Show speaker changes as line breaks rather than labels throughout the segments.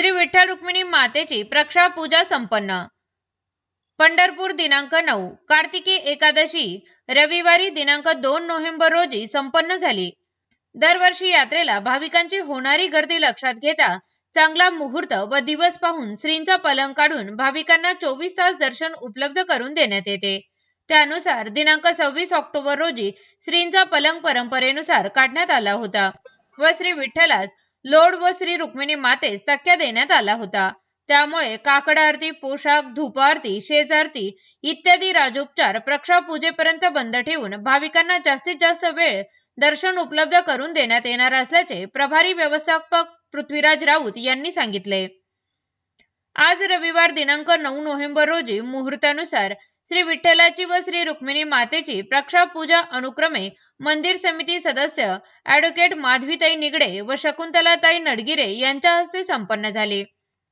श्री विठ्ठल रुक्मिणी मातेची प्रक्षा पूजा संपन्न. पंढरपूर दिनांक नऊ कार्तिकी एकादशी रविवारी दिनांक दोन नोव्हेंबर रोजी संपन्न झाली. दरवर्षी यात्रेला भाविकांची होणारी गर्दी लक्षात घेता चांगला मुहूर्त व दिवस पाहून श्रींचा पलंग काढून भाविकांना चोवीस तास दर्शन उपलब्ध करून देण्यात येते. त्यानुसार दिनांक सव्वीस ऑक्टोबर रोजी श्रींचा पलंग परंपरेनुसार काढण्यात आला होता व श्री विठ्ठलास लोड व श्री रुक्मिणी मातेस तक्क्या देण्यात आला होता. त्यामुळे काकड आरती पोशाख धूप आरती शेजारती इत्यादी राजोपचार प्रक्षा पूजेपर्यंत बंद ठेवून भाविकांना जास्तीत जास्त वेळ दर्शन उपलब्ध करून देण्यात येणार असल्याचे प्रभारी व्यवस्थापक पृथ्वीराज राऊत यांनी सांगितले. आज रविवार दिनांक नऊ नोव्हेंबर रोजी मुहूर्तानुसार श्री विठ्ठलाची व श्री रुक्मिणी मातेची प्रक्षा पूजा अनुक्रमे मंदिर समिती सदस्य ॲडव्होकेट माधवीताई निगडे व शकुंतलाताई नडगिरे यांच्या हस्ते संपन्न झाली.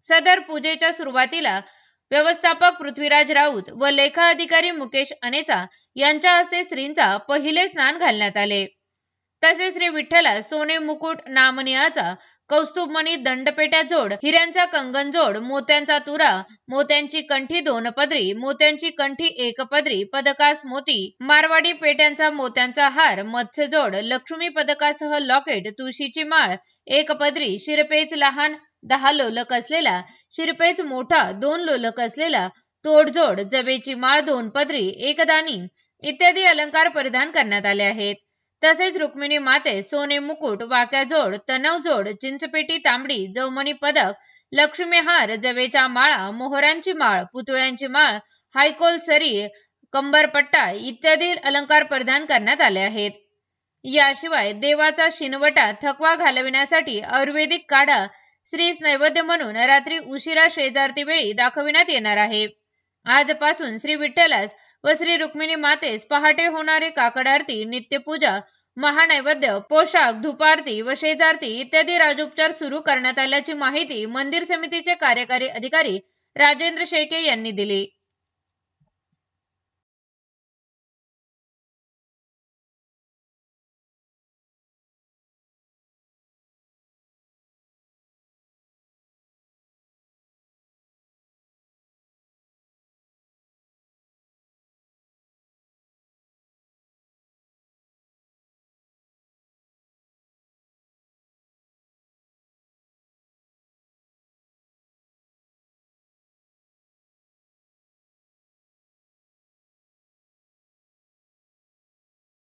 सदर पूजेच्या सुरुवातीला व्यवस्थापक पृथ्वीराज राऊत व लेखा अधिकारी मुकेश अनेचा यांच्या हस्ते श्रींचा पहिले स्नान घालण्यात आले. तसेच श्री विठ्ठला सोने मुकुट नामनियाचा कौस्तुभमणी दंडपेट्या जोड हिऱ्यांचा कंगन जोड मोत्यांचा तुरा मोत्यांची कंठी दोन पदरी मोत्यांची कंठी एक पदरी पदकास मोती मारवाडी पेट्यांचा मोत्यांचा हार मत्स्य जोड लक्ष्मी पदकासह लॉकेट तुळशीची माळ एक पदरी शिरपेच लहान दहा लोलक असलेला शिरपेच मोठा दोन लोलक असलेला तोडजोड जवेची माळ दोन पदरी एकदानी इत्यादी अलंकार परिधान करण्यात आले आहेत. तसेच रुक्मिणी माते सोने मुकुट वाक्या जोड तणव जोड चिंचपेटी तांबडी जवमणी पदक लक्ष्मी हार जवेच्या माळा मोहरांची माळ पुतळ्यांची माळ हायकोल सरी कंबरपट्टा इत्यादी अलंकार प्रदान करण्यात आले आहेत. याशिवाय देवाचा शिनवटा थकवा घालविण्यासाठी आयुर्वेदिक काढा श्री नैवेद्य म्हणून रात्री उशिरा शेजारती वेळी दाखविण्यात येणार आहे. आजपासून श्री विठ्ठलास व श्री रुक्मिणी मातेस पहाटे होणारे काकड आरती नित्यपूजा महानैवेद्य पोशाख धुपारती व शेजारती इत्यादी राजोपचार सुरू करण्यात आल्याची माहिती मंदिर समितीचे कार्यकारी अधिकारी राजेंद्र शेके यांनी दिली.